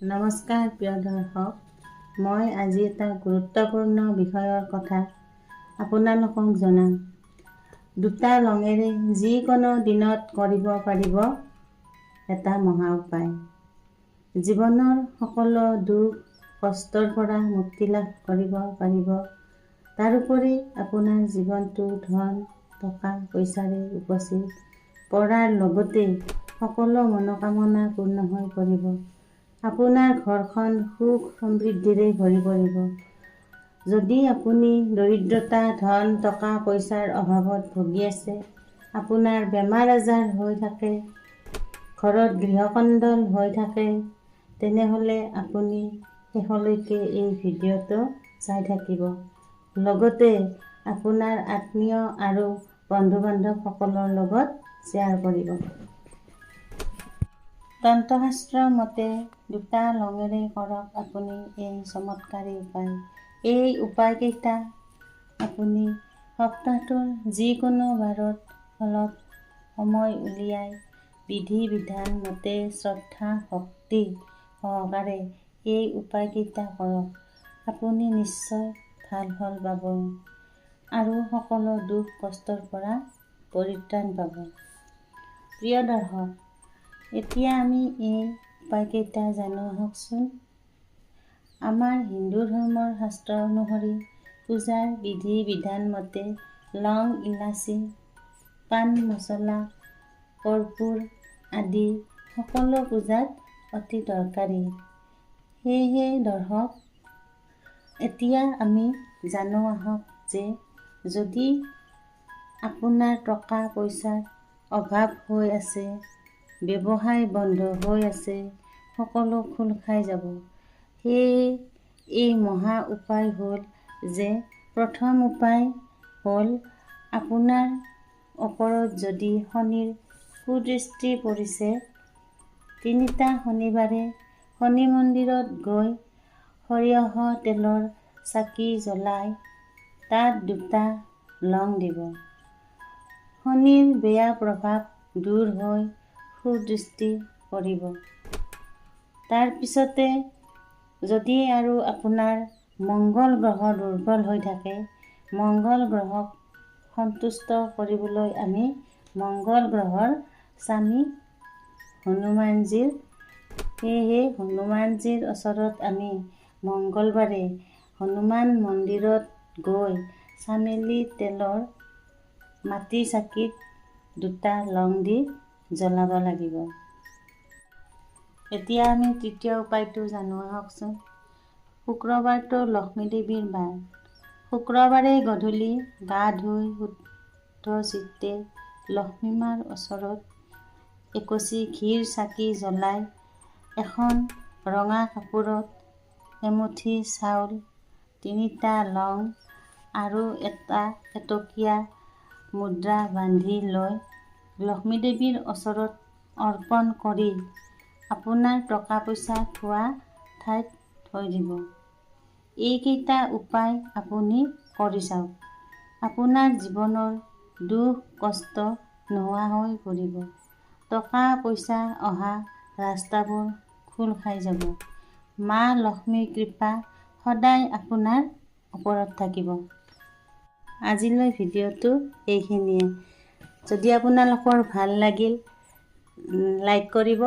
নমস্কাৰ প্ৰিয় দৰ্শক। মই আজি এটা গুৰুত্বপূৰ্ণ বিষয়ৰ কথা আপোনালোকক জনাম। দুটা লঙেৰে যিকোনো দিনত কৰিব পাৰিব এটা মহা উপায়। জীৱনৰ সকলো দুখ কষ্টৰ পৰা মুক্তি লাভ কৰিব পাৰিব। তাৰোপৰি আপোনাৰ জীৱনটো ধন টকা পইচাৰে উপচি পৰাৰ লগতে সকলো মনোকামনা পূৰ্ণ হৈ পৰিব। আপোনাৰ ঘৰখন সুখ সমৃদ্ধিৰে ভৰি পৰিব যদি আপুনি দৰিদ্ৰতা ধন টকা পইচাৰ অভাৱত ভুগি আছে আপোনাৰ বেমাৰ আজাৰ হৈ থাকে ঘৰত গৃহকণ্ডল হৈ থাকে তেনেহ'লে আপুনি শেষলৈকে এই ভিডিঅ'টো চাই থাকিব। লগতে আপোনাৰ আত্মীয় আৰু বন্ধু বান্ধৱসকলৰ লগত শ্বেয়াৰ কৰিব। তন্ত্ৰশাস্ত্ৰ মতে দুটা লঙেৰে কৰক আপুনি এই চমৎকাৰী উপায়। এই উপায়কেইটা আপুনি সপ্তাহটোৰ যিকোনো বাৰত অলপ সময় উলিয়াই বিধি বিধান মতে শ্ৰদ্ধা ভক্তি সহকাৰে এই উপায়কেইটা কৰক। আপুনি নিশ্চয় ভাল ফল পাব আৰু সকলো দুখ কষ্টৰ পৰা পৰিত্ৰাণ পাব। প্ৰিয় দৰ্শক এতিয়া আমি এই উপায়কেইটা জানো আহকচোন আমাৰ হিন্দু ধৰ্মৰ শাস্ত্ৰ অনুসৰি পূজাৰ বিধি বিধান মতে লং ইলাচি পাণ মছলা কৰ্পূৰ আদি সকলো পূজাত অতি দৰকাৰী। সেয়েহে দৰ্শক এতিয়া আমি জানো আহক যে যদি আপোনাৰ টকা পইচাৰ অভাৱ হৈ আছে ব্যৱসায় বন্ধ হৈ আছে সকলো খোল খাই যাব। সেয়ে এই মহা উপায় হ'ল যে প্ৰথম উপায় হ'ল আপোনাৰ ওপৰত যদি শনিৰ কুদৃষ্টি পৰিছে তিনিটা শনিবাৰে শনি মন্দিৰত গৈ সৰিয়হ তেলৰ চাকি জ্বলাই তাত দুটা লং দিব। শনিৰ বেয়া প্ৰভাৱ দূৰ হৈ সুদৃষ্টি পৰিব। তাৰপিছতে যদি আৰু আপোনাৰ মংগল গ্ৰহ দুৰ্বল হৈ থাকে মংগল গ্ৰহক সন্তুষ্ট কৰিবলৈ আমি মংগল গ্ৰহৰ স্বামী হনুমানজীৰ সেয়েহে হনুমানজীৰ ওচৰত আমি মংগলবাৰে হনুমান মন্দিৰত গৈ চামেলি তেলৰ মাটি চাকিত দুটা লং দি জ্বলাব লাগিব। এতিয়া আমি তৃতীয় উপায়টো জানো আহকচোন। শুক্ৰবাৰটো লক্ষ্মী দেৱীৰ বাৰ। শুক্ৰবাৰে গধূলি গা ধুই শুদ্ধ চিত্তে লক্ষ্মী মাৰ ওচৰত একচি ঘিৰ চাকি জ্বলাই এখন ৰঙা কাপোৰত এমুঠি চাউল তিনিটা লং আৰু এটা এটকীয়া মুদ্ৰা বান্ধি লৈ লক্ষ্মী দেৱীৰ ওচৰত অৰ্পণ কৰি আপোনাৰ টকা পইচা থোৱা ঠাইত থৈ দিব। এইকেইটা উপায় আপুনি কৰি চাওক। আপোনাৰ জীৱনৰ দুখ কষ্ট নোহোৱা হৈ পৰিব। টকা পইচা অহা ৰাস্তাবোৰ খোল খাই যাব। মা লক্ষ্মীৰ কৃপা সদায় আপোনাৰ ওপৰত থাকিব। আজিলৈ ভিডিঅ'টো এইখিনিয়ে। যদি আপোনালোকৰ ভাল লাগিল লাইক কৰিব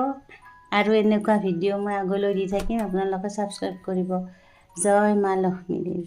আৰু এনেকুৱা ভিডিঅ' মই আগলৈ দি থাকিম আপোনালোকে ছাবস্ক্ৰাইব কৰিব। জয় মা লক্ষ্মী দেৱী